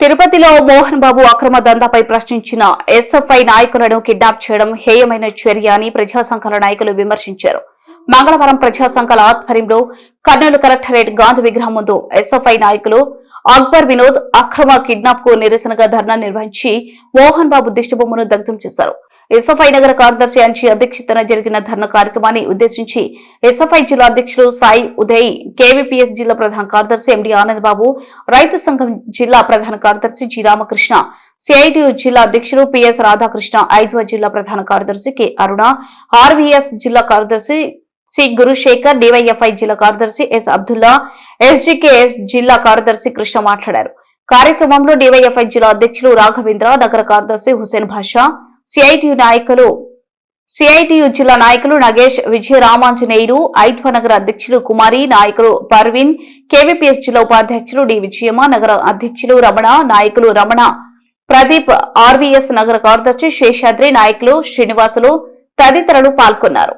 తిరుపతిలో మోహన్ బాబు అక్రమ దందాపై ప్రశ్నించిన ఎస్ఎఫ్ఐ నాయకులను కిడ్నాప్ చేయడం హేయమైన చర్య అని ప్రజా సంఘాల నాయకులు విమర్శించారు. మంగళవారం ప్రజా సంఘాల ఆధ్వర్యంలో కర్నూలు కలెక్టరేట్ గాంధీ విగ్రహం ముందు ఎస్ఎఫ్ఐ నాయకులు అక్బర్ వినోద్ అక్రమ కిడ్నాప్కు నిరసనగా ధర్నా నిర్వహించి మోహన్ బాబు దిష్టిబొమ్మను దగ్ధం చేశారు. ఎస్ఎఫ్ఐ నగర కార్యదర్శి అంచి అధ్యక్షతన జరిగిన ధర్నా కార్యక్రమాన్ని ఉద్దేశించి ఎస్ఎఫ్ఐ జిల్లా అధ్యక్షులు సాయి ఉదయ్ కేవీపీఎస్ జిల్లా ప్రధాన కార్యదర్శి ఎండి ఆనంద్ బాబు రైతు సంఘం జిల్లా ప్రధాన కార్యదర్శి జి రామకృష్ణ సిఐటియు జిల్లా అధ్యక్షులు పిఎస్ రాధాకృష్ణ ఐదవ జిల్లా ప్రధాన కార్యదర్శి కె అరుణ ఆర్వీఎస్ జిల్లా కార్యదర్శి సి గురుశేఖర్ డివైఎఫ్ఐ జిల్లా కార్యదర్శి ఎస్ అబ్దుల్లా ఎస్జీకేఎస్ జిల్లా కార్యదర్శి కృష్ణ మాట్లాడారు. కార్యక్రమంలో డివైఎఫ్ఐ జిల్లా అధ్యక్షులు రాఘవేంద్ర నగర కార్యదర్శి హుసేన్ భాషా సిఐటియు నాయకులు సిఐటియు జిల్లా నాయకులు నగేష్ విజయ రామాంజనేయులు ఐద్వ నగర అధ్యక్షులు కుమారి నాయకులు పర్వీన్ కేవీపీఎస్ జిల్లా ఉపాధ్యక్షులు డి విజయమ్మ నగర అధ్యక్షులు రమణ నాయకులు రమణ ప్రదీప్ ఆర్వీఎస్ నగర కార్యదర్శి శేషాద్రి నాయకులు శ్రీనివాసులు తదితరులు పాల్గొన్నారు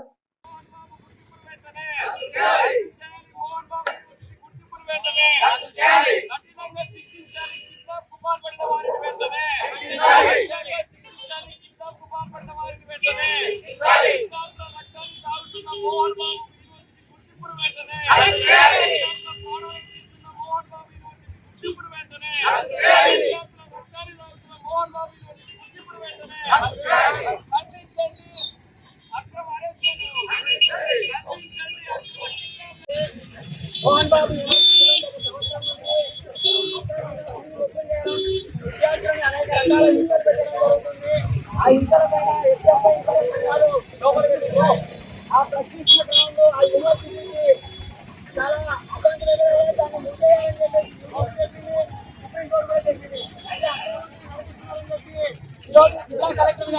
మోహన్ బాబు అనేక రకాల హింసలు పెట్టడం జరుగుతుంది. ఆ హింసలపైన ఎస్ఎఫ్ఐ కార్యక్రమాలు లోపలికి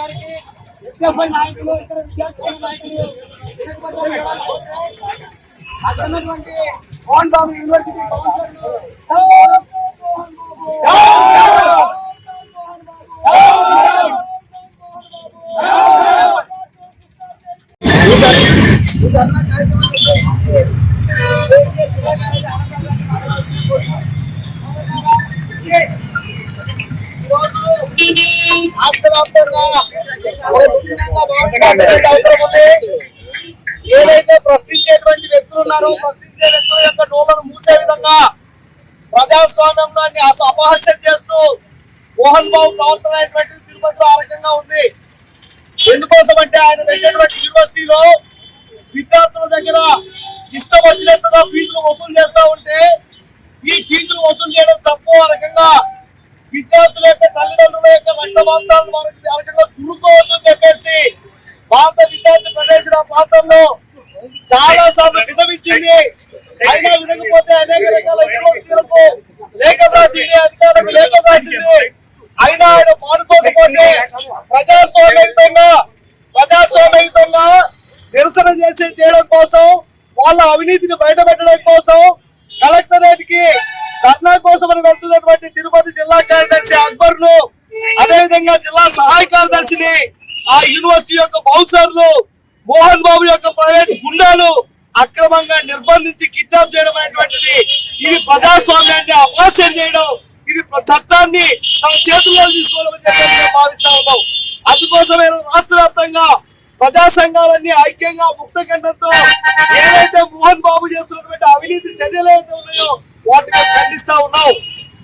జిల్లా కలెక్టర్ గారికి ఎస్ఎఫ్ఐ నాయకులు ఇక్కడ విద్యార్థి నాయకులు వినతిపత్రాలు ఇవ్వడానికి వచ్చాయి. అక్కడ ఉన్నటువంటి మోహన్ బాబు యూనివర్సిటీ కౌన్సిలర్లు మోహన్ బాబు రాష్ట్ర వ్యాప్తంగా అవసరం ఉంది ఏదైతే ప్రశ్నించేటువంటి వ్యక్తులు ఉన్నారో ప్రశ్నించే వ్యక్తుల యొక్క నోలను మూసే విధంగా ప్రజాస్వామ్యంలో అపహాస్యం చేస్తూ మోహన్ బాబు ప్రవర్తన అనేటువంటిది తిరుపతిలో ఆ రకంగా ఉంది. ఎందుకోసం అంటే ఆయన పెట్టినటువంటి యూనివర్సిటీలో విద్యార్థుల దగ్గర ఇష్టం వచ్చినట్టుగా ఫీజులు వసూలు చేస్తా ఉంటే ఈ ఫీజులు వసూలు చేయడం తప్పు ఆ రకంగా విద్యార్థుల యొక్క తల్లిదండ్రుల యొక్క రక్త మాంసాలను వారికి అరకంగా చురుకోవద్దు అని చెప్పేసి భారత విద్యార్థి ఫెడరేషన్ ఆ ప్రాంతంలో చాలా సార్లు విన్నవించింది. అయినా వినకపోతే అనేక రకాల యూనివర్సిటీలకు లేఖలు రాసింది అధికారులకు లేఖలు రాసింది. అయినా ఆయన పాడుకోకపోతే ప్రజాస్వామ్యంగా ప్రజాస్వామ్యంగా నిరసన చేసి చేయడం కోసం వాళ్ళ అవినీతిని బయటపెట్టడం కోసం కలెక్టరేట్కి కార్యదర్శి అక్బర్ను అదే విధంగా జిల్లా సహాయ కార్యదర్శిని ఆ యూనివర్సిటీ యొక్క బౌన్సర్లు మోహన్ బాబు యొక్క ప్రైవేట్ గుండాలు అక్రమంగా నిర్బంధించి కిడ్నాప్ చేయడం అనేటువంటిది ఇది ప్రజాస్వామ్యాన్ని అపహాస్యం చేయడం. ఇది చట్టాన్ని తమ చేతుల్లో తీసుకోవడం అని మేము భావిస్తా ఉన్నాం. అందుకోసమే రాష్ట్ర వ్యాప్తంగా ప్రజా సంఘాలన్నీ ఐక్యంగా ముక్త కంఠంతో ఏదైతే మోహన్ బాబు చేస్తున్నటువంటి అవినీతి చర్యలు ఏవైతే ఉన్నాయో వాటిని ఖండిస్తా ఉన్నాం.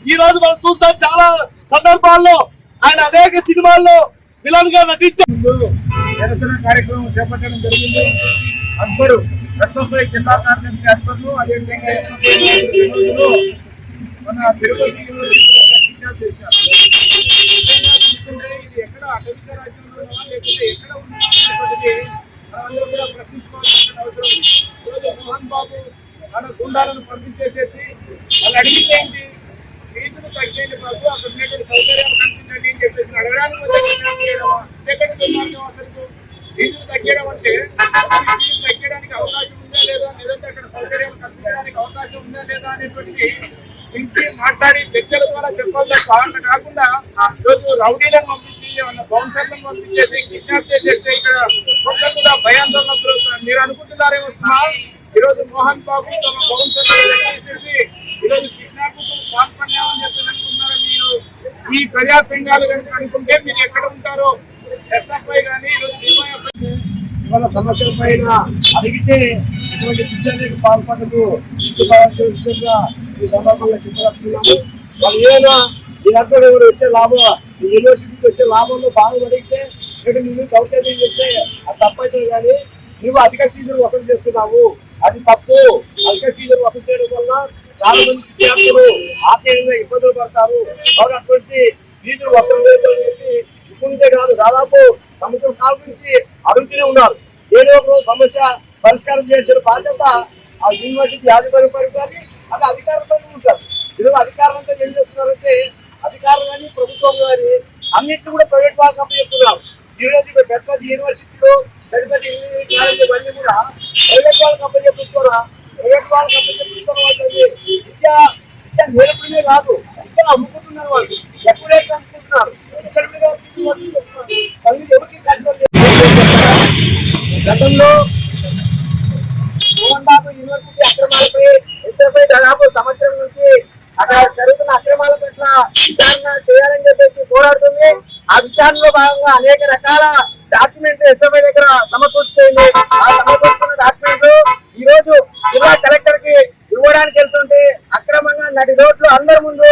ఈ రోజు మనం చూస్తాం చాలా సందర్భాల్లో ఆయన అనేక సినిమాల్లో విలన్గా నటించారు. నిరసన కార్యక్రమం చేపట్టడం జరిగింది. అక్బరు ఎస్ఎఫ్ఐ జిల్లా కార్యదర్శి అక్బర్లు అదేవిధంగా మన తిరుపతి ఇది ఎక్కడ అటవిక రాజ్యంలో లేకపోతే ఎక్కడ ఉందా మనందరూ కూడా ప్రశ్నించుకోవాల్సిన అవసరం ఈరోజు మోహన్ బాబు మన గుండాలను పంపించేసేసి వాళ్ళు అడిగితే ఏంటి ఫీజులు తగ్గేది అక్కడ ఉన్నటువంటి సౌకర్యాలు అని చెప్పేసి అడగడానికి వచ్చే దుర్మార్గం అసలు ఫీజులు తగ్గడం అంటే ఫీజులు తగ్గడానికి అవకాశం ఉందా లేదా? లేదంటే అక్కడ సౌకర్యాలు కల్పించడానికి అవకాశం ఉందా లేదా అనేటువంటిది పిలిచి మాట్లాడి చర్చల ద్వారా చెప్పాలి తప్ప అట్లా కాకుండా రోజు రౌడీలను పంపించి బౌన్సర్లను పంపించేసి కిడ్నాప్ చేసేస్తే ఇక్కడ మొత్తం కూడా భయాందోళన మీరు అనుకుంటున్నారేమో సుమా? ఈరోజు మోహన్ బాబు తమ బౌన్సర్లను చేసేసి ఈరోజు కిడ్నాప్ పాల్పడినామని చెప్పి అనుకుంటున్నారు మీరు ఈ ప్రజా సంఘాలు కనుక అనుకుంటే మీరు ఎక్కడ ఉంటారో ఎస్ఎఫ్ఐ కానీ ఇవాళ సమస్యల పైన అడిగితే ఇటువంటి శిక్షణకు పాల్పడదు. సిగ్గుపడాల్సిన విషయంగా ఈ సందర్భంగా చెప్పదలుచుకున్నాము. వాళ్ళు ఏమైనా ఈ దాంట్లో ఎవరు వచ్చే లాభం ఈ యూనివర్సిటీకి వచ్చే లాభంలో బాగుపడితే ఇక్కడ నువ్వు దౌర్జన్యం చేస్తే అది తప్పైతే కానీ నువ్వు అధిక ఫీజులు వసూలు చేస్తున్నావు. అది తప్పు. అధిక ఫీజులు వసూలు చేయడం వల్ల చాలా మంది విద్యార్థులు ఆర్థికంగా ఇబ్బందులు పడతారు. కాబట్టి అటువంటి ఫీజులు వసూలు చేయడం చెప్పి నుంచే కాదు దాదాపు సంవత్సరం కాలం నుంచి అడుగుతూనే ఉన్నారు. ఏదో ఒక రోజు సమస్య పరిష్కారం చేసిన బాధ్యత ఆ యూనివర్సిటీ యాజమాన్య పరిపాలి అది అధికారంతో ఉంటారు. ఈరోజు అధికారులు అంతా ఏం చేస్తున్నారంటే అధికారులు కానీ ప్రభుత్వం కానీ అన్నింటినీ కూడా ప్రైవేట్ వాళ్ళకి అప్పచెప్తున్నారు ఈరోజు పెద్ద పెద్ద యూనివర్సిటీలు పెద్ద పెద్ద ఇంజనీరింగ్ కాలేజీ అన్నీ కూడా ప్రైవేట్ వాళ్ళకి ప్రైవేట్ వాళ్ళకి వాళ్ళకి విద్య విద్య నేర్పడమే కాదు విద్య అమ్ముకుంటున్నారు వాళ్ళు ఇచ్చడి మీద మళ్ళీ ఎవరికి కంట్రోల్ గతంలో మోహన్ బాబు యూనివర్సిటీ అక్రమాలపై ఎస్ఎఫ్ఐ దాదాపు సంవత్సరం నుంచి అక్కడ జరుగుతున్న అక్రమాల పట్ల విచారణ చేయాలని చెప్పేసి పోరాడుతుంది ఆ విచారణలో భాగంగా అనేక రకాల డాక్యుమెంట్లు ఎస్ఎఫ్ఐ దగ్గర సమకూర్చుకుంది ఆ సమకూర్చు కూడా కలెక్టర్కి ఇవ్వడానికి వెళ్తుంటే అక్రమంగా నడి రోడ్లు అందరి ముందు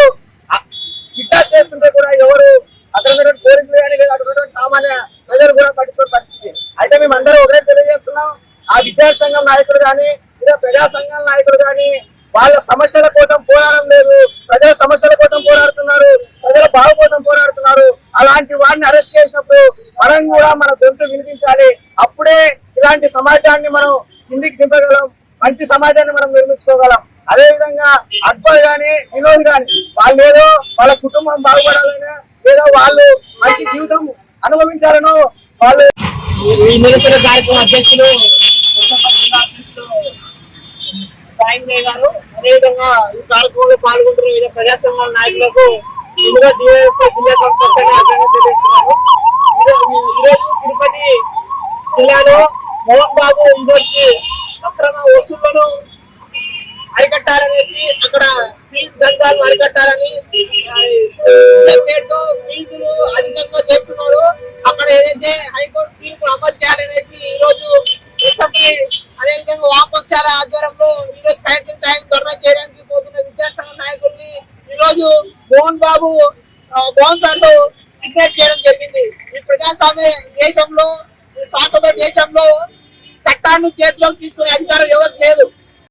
కిడ్నాప్ చేస్తుంటే కూడా ఎవరు అక్కడ ఉన్నటువంటి పోలీసులు కానీ లేదా అక్కడ ఉన్నటువంటి సామాన్య ప్రజలు కూడా పట్టుకునే పరిస్థితి. అయితే మేము అందరూ ఒకటే తెలియజేస్తున్నాం. ఆ విద్యార్థి సంఘం నాయకులు కానీ లేదా ప్రజా సంఘాల నాయకులు కానీ వాళ్ళ సమస్యల కోసం పోరాడడం లేదు. ప్రజల సమస్యల కోసం పోరాడుతున్నారు. ప్రజల బాగు కోసం పోరాడుతున్నారు. అలాంటి వారిని అరెస్ట్ చేసినప్పుడు మనం కూడా మన గొంతు వినిపించాలి. అప్పుడే ఇలాంటి సమాజాన్ని మనం కిందికి దింపగలం. మంచి సమాజాన్ని మనం నిర్మించుకోగలం. అదే విధంగా అక్బర్ గాని వినోద్ గాని వాళ్ళు ఏదో వాళ్ళ కుటుంబం బాగుపడాలనో ఏదో వాళ్ళు మంచి జీవితం అనుభవించాలనో వాళ్ళు ఈ నిరసన కార్యక్రమం అధ్యక్షులు గారు అదేవిధంగా ఈ కార్యక్రమంలో పాల్గొంటున్న వివిధ ప్రజా సంఘాల నాయకులకు ముందుగా జిల్లా తెలియజేస్తున్నారు ఈరోజు తిరుపతి జిల్లాలో మోహన్ బాబు యూనివర్సిటీ అక్రమ వసూళ్ళను అరికట్టాలనేసి అక్కడ ఫీజు దందాలు అరికట్టాలని పేరుతో ఫీజులు అధికంగా చేస్తున్నారు. అక్కడ ఏదైతే హైకోర్టు తీర్పు అమలు చేయాలనేసి ఈ రోజు అసెంబ్లీ అదేవిధంగా వామపక్షాల ఆధ్వర్యంలో ఈ రోజు